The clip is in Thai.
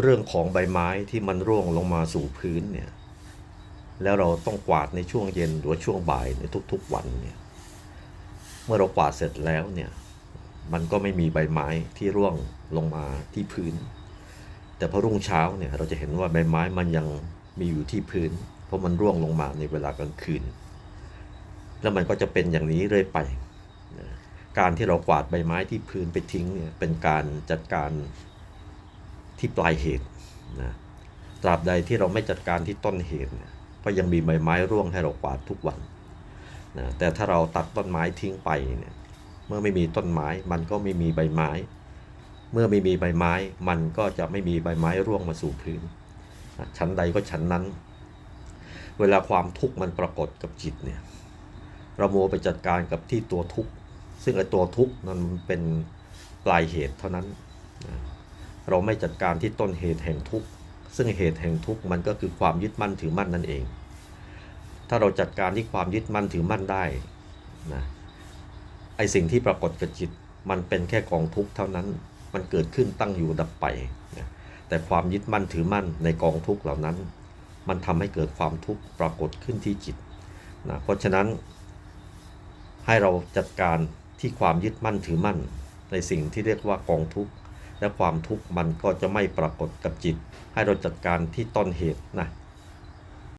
เรื่องของใบไม้ที่มันร่วงลงมาสู่พื้นเนี่ยแล้วเราต้องกวาดในช่วงเย็นหรือว่าช่วงบ่ายในทุกๆวันเนี่ยเมื่อเรากวาดเสร็จแล้วเนี่ยมันก็ไม่มีใบไม้ที่ร่วงลงมาที่พื้น แต่พอรุ่งเช้าเนี่ยเราจะเห็นว่าใบไม้มันยังมีอยู่ที่พื้น เพราะมันร่วงลงมาในเวลากลางคืน แล้วมันก็จะเป็นอย่างนี้เรื่อยไป การที่เรากวาดใบไม้ที่พื้นไปทิ้งเนี่ยเป็นการจัดการ ที่ปลายเหตุนะตราบใดที่เราไม่จัดการที่ต้นเหตุเนี่ยก็ยังมีใบไม้ร่วงให้เรากวาดทุกวันนะแต่ถ้าเราตัดต้นไม้ทิ้งไปเนี่ยเมื่อไม่มีต้นไม้มันก็ไม่มีใบไม้ เมื่อไม่มีใบไม้ มันก็จะไม่มีใบไม้ร่วงมาสู่พื้นนะชั้นใดก็ชั้นนั้น เวลาความทุกข์มันปรากฏกับจิตเนี่ยเราโมไปจัดการกับที่ตัวทุกข์ซึ่งไอ้ตัวทุกข์นั้นมันเป็นปลายเหตุเท่านั้น เราไม่จัดการที่ต้นเหตุแห่งทุกข์ ซึ่งเหตุแห่งทุกข์มันก็คือความยึดมั่นถือมั่นนั่นเอง ถ้าเราจัดการที่ความยึดมั่นถือมั่นได้นะไอสิ่งที่ปรากฏกับจิตมันเป็นแค่กองทุกข์เท่านั้น มันเกิดขึ้นตั้งอยู่ดับไปนะแต่ความยึดมั่นถือมั่นในกองทุกข์เหล่านั้น มันทำให้เกิดความทุกข์ปรากฏขึ้นที่จิตนะเพราะฉะนั้น ให้เราจัดการที่ความยึดมั่นถือมั่น ในสิ่งที่เรียกว่ากองทุกข์ และความทุกข์มันก็จะไม่ปรากฏกับจิต ให้เราจัดการที่ต้นเหตุนะ